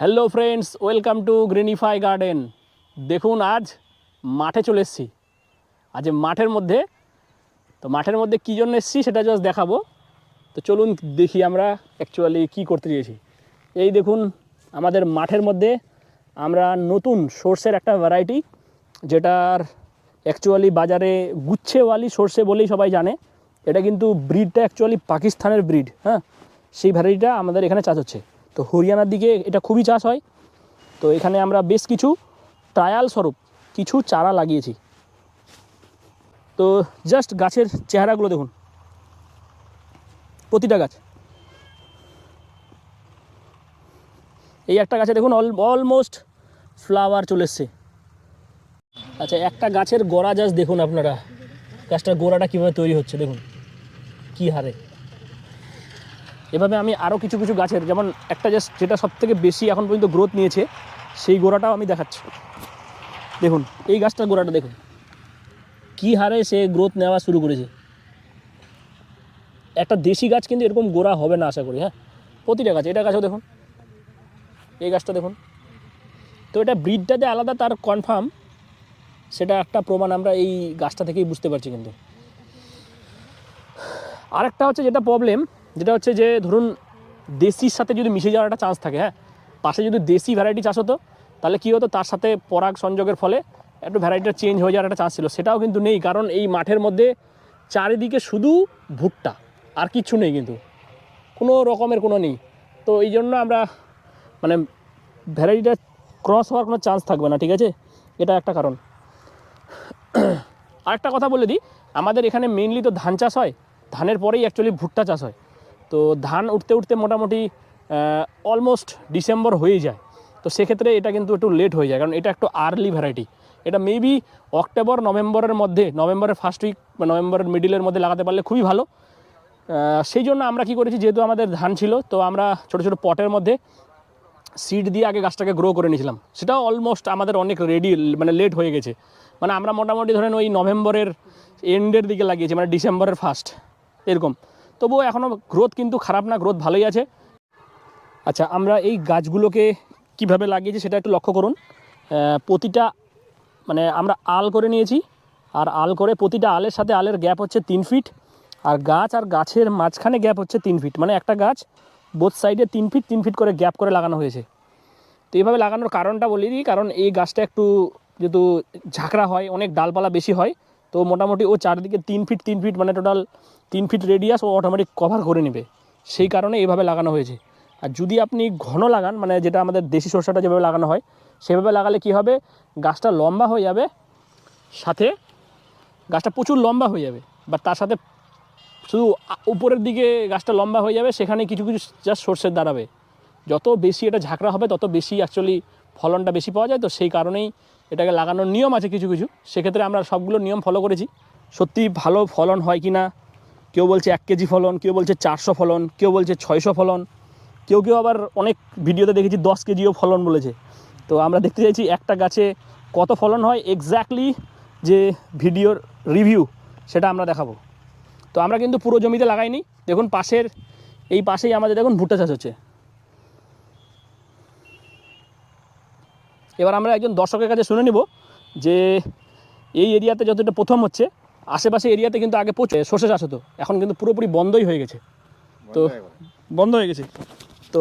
Hello friends welcome to Greenify garden দেখুন, আজ মাঠে চলে এসেছি। আজ মাঠের মধ্যে, তো মাঠের মধ্যে কী জন্য এসেছি সেটা জাস্ট দেখাবো। তো চলুন দেখি আমরা অ্যাকচুয়ালি কী করতে চেয়েছি এই দেখুন, আমাদের মাঠের মধ্যে আমরা নতুন সোর্সের একটা ভ্যারাইটি যেটার অ্যাকচুয়ালি বাজারে গুচ্ছেওয়ালি সর্ষে বলেই সবাই জানে। এটা কিন্তু ব্রিডটা অ্যাকচুয়ালি পাকিস্তানের ব্রিড হ্যাঁ? সেই ভ্যারাইটিটা আমাদের এখানে চাষ হচ্ছে। তো হরিয়ানার দিকে এটা খুবই চাষ হয়। তো এখানে আমরা বেশ কিছু ট্রায়াল স্বরূপ, কিছু চারা লাগিয়েছি। তো জাস্ট গাছের চেহারাগুলো দেখুন। প্রতিটা গাছ। এই একটা গাছে দেখুন অল অলমোস্ট ফ্লাওয়ার চলে এসছে। আচ্ছা একটা গাছের গোড়া জাস্ট দেখুন আপনারা। গাছটার গোড়াটা কীভাবে তৈরি হচ্ছে দেখুন। কী হারে। এভাবে আমি আরও কিছু কিছু গাছের, যেমন একটা জাস্ট যেটা সব থেকে বেশি এখন পর্যন্ত গ্রোথ নিয়েছে, সেই গোড়াটাও আমি দেখাচ্ছি। দেখুন, এই গাছটার গোড়াটা দেখুন। কী হারে সে গ্রোথ নেওয়া শুরু করেছে। একটা দেশি গাছ কিন্তু এরকম গোড়া হবে না, আশা করি হ্যাঁ? প্রতিটা গাছ, এটা গাছও দেখুন। এই গাছটা দেখুন। তো এটা ব্রিডটাতে আলাদা তার কনফার্ম সেটা একটা প্রমাণ আমরা এই গাছটা থেকেই বুঝতে পারছি কিন্তু। আরেকটা হচ্ছে যেটা প্রবলেম যেটা হচ্ছে যে ধরুন দেশির সাথে যদি মিশে যাওয়ার একটা চান্স থাকে হ্যাঁ? পাশে যদি দেশি ভ্যারাইটি চাষ হতো, তাহলে কী হতো? তার সাথে পরাগ সংযোগের ফলে একটু ভ্যারাইটিটা চেঞ্জ হয়ে যাওয়ার একটা চান্স ছিল। সেটাও কিন্তু নেই, কারণ এই মাঠের মধ্যে চারিদিকে শুধু ভুট্টা, আর কিচ্ছু নেই কিন্তু। কোনো রকমের কোনো নেই। তো এই জন্য আমরা মানে ভ্যারাইটিটা ক্রস হওয়ার কোনো চান্স থাকবে না, ঠিক আছে? এটা একটা কারণ। আরেকটা কথা বলে দিই, আমাদের এখানে মেইনলি তো ধান চাষ হয়, ধানের পরেই অ্যাকচুয়ালি ভুট্টা চাষ হয়। তো ধান উঠতে উঠতে মোটামুটি অলমোস্ট ডিসেম্বর হয়ে যায়। তো সেক্ষেত্রে এটা কিন্তু একটু লেট হয়ে যায়, কারণ এটা একটু আর্লি ভ্যারাইটি এটা মেবি অক্টোবর নভেম্বরের মধ্যে নভেম্বরের ফার্স্ট উইক বা নভেম্বরের মিডিলের মধ্যে লাগাতে পারলে খুবই ভালো। সেই জন্য আমরা কি করেছি, যেহেতু আমাদের ধান ছিল, তো আমরা ছোটো ছোটো পটের মধ্যে সিড দিয়ে আগে গাছটাকে গ্রো করে নিয়েছিলাম। সেটাও অলমোস্ট আমাদের অনেক রেডি মানে লেট হয়ে গেছে। মানে আমরা মোটামুটি ধরেন ওই নভেম্বরের এন্ডের দিকে লাগিয়েছি মানে ডিসেম্বরের ফার্স্ট এরকম। তবুও এখনও গ্রোথ কিন্তু খারাপ না গ্রোথ ভালোই আছে। আচ্ছা আমরা এই গাছগুলোকে কীভাবে লাগিয়েছি সেটা একটু লক্ষ্য করুন। প্রতিটা মানে আমরা আল করে নিয়েছি, আর আল করে প্রতিটা আলের সাথে আলের গ্যাপ হচ্ছে তিন ফিট আর গাছ আর গাছের মাঝখানে গ্যাপ হচ্ছে তিন ফিট মানে একটা গাছ বোথ সাইডে তিন ফিট তিন ফিট করে গ্যাপ করে লাগানো হয়েছে। তো এইভাবে লাগানোর কারণটা বলে দিই, কারণ এই গাছটা একটু যেহেতু ঝাঁকড়া হয়, অনেক ডালপালা বেশি হয় তো মোটামুটি ও চারদিকে তিন ফিট তিন ফিট মানে টোটাল তিন ফিট রেডিয়াস ও অটোমেটিক কভার করে নেবে। সেই কারণে এইভাবে লাগানো হয়েছে। আর যদি আপনি ঘন লাগান মানে যেটা আমাদের দেশি সরষাটা যেভাবে লাগানো হয়, সেভাবে লাগালে কি হবে? গাছটা লম্বা হয়ে যাবে, সাথে গাছটা প্রচুর লম্বা হয়ে যাবে। বা তার সাথে শুধু উপরের দিকে গাছটা লম্বা হয়ে যাবে, সেখানে কিছু কিছু জাস্ট সর্ষের দাঁড়াবে যত বেশি এটা ঝাঁকড়া হবে, তত বেশি অ্যাকচুয়ালি ফলনটা বেশি পাওয়া যায়। তো সেই কারণেই এটাকে লাগানোর নিয়ম আছে কিছু কিছু। সেক্ষেত্রে আমরা সবগুলো নিয়ম ফলো করেছি। সত্যি ভালো ফলন হয় কি না? কেউ বলছে এক কেজি ফলন, কেউ বলছে চারশো ফলন, কেউ বলছে ছয়শো ফলন। কেউ কেউ আবার অনেক ভিডিওতে দেখেছি দশ কেজিও ফলন বলেছে। তো আমরা দেখতে চাইছি একটা গাছে কত ফলন হয় এক্স্যাক্টলি যে ভিডিওর রিভিউ সেটা আমরা দেখাবো। তো আমরা কিন্তু পুরো জমিতে লাগাইনি। দেখুন পাশের, এই পাশেই আমাদের দেখুন ভুট্টা চাষ হচ্ছে। এবার আমরা একজন দর্শকের কাছে শুনে নিব যে এই এরিয়াতে যতটা প্রথম হচ্ছে আশেপাশে এরিয়াতে কিন্তু আগে প্রচুর সর্ষে চাষ হতো এখন কিন্তু পুরোপুরি বন্ধই হয়ে গেছে। তো বন্ধ হয়ে গেছে। তো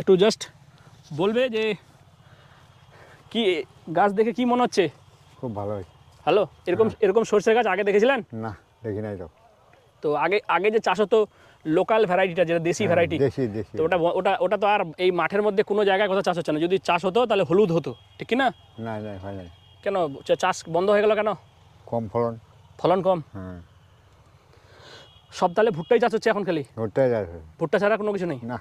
একটু জাস্ট বলবে যে কি গাছ দেখে কি মনে হচ্ছে? খুব ভালো হ্যালো এরকম এরকম সর্ষে গাছ আগে দেখেছিলেন? না দেখি নাই তো। তো আগে আগে যে চাষ হতো লোকাল ভ্যারাইটিটা যেটা দেশি ভ্যারাইটি তো ওটা ওটা ওটা তো আর এই মাঠের মধ্যে কোনো জায়গায় কোথাও চাষ হচ্ছে না। যদি চাষ হতো তাহলে হলুদ হতো ঠিক কি না? না না হয় নাই। কেন চাষ বন্ধ হয়ে গেল কেন? কম ফলন। ফলন কম? হ্যাঁ। সব তাহলে ভুট্টাই চাষ হচ্ছে এখন খালি? ভুট্টাই যাচ্ছে ভুট্টা ছাড়া কোনো কিছু নেই? না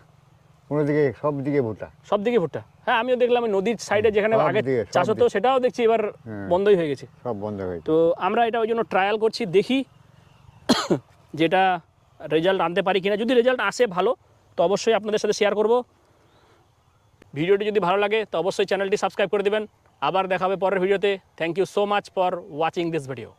কোনো দিকে সব দিকে ভুট্টা। সব দিকে ভুট্টা? হ্যাঁ আমিও দেখলাম নদীর সাইডে যেখানে আগে চাষ হতো সেটাও দেখছি এবার হ্যাঁ। বন্ধই হয়ে গেছে। সব বন্ধ হয়েছে তো আমরা এটা ওই জন্য ট্রায়াল করছি দেখি যেটা রেজাল্ট আনতে পারি কিনা, যদি রেজাল্ট আসে ভালো, তো অবশ্যই আপনাদের সাথে শেয়ার করব। ভিডিওটি যদি ভালো লাগে, তো অবশ্যই চ্যানেলটি সাবস্ক্রাইব করে দেবেন। আবার দেখাবে পরের ভিডিওতে। Thank you so much for watching this video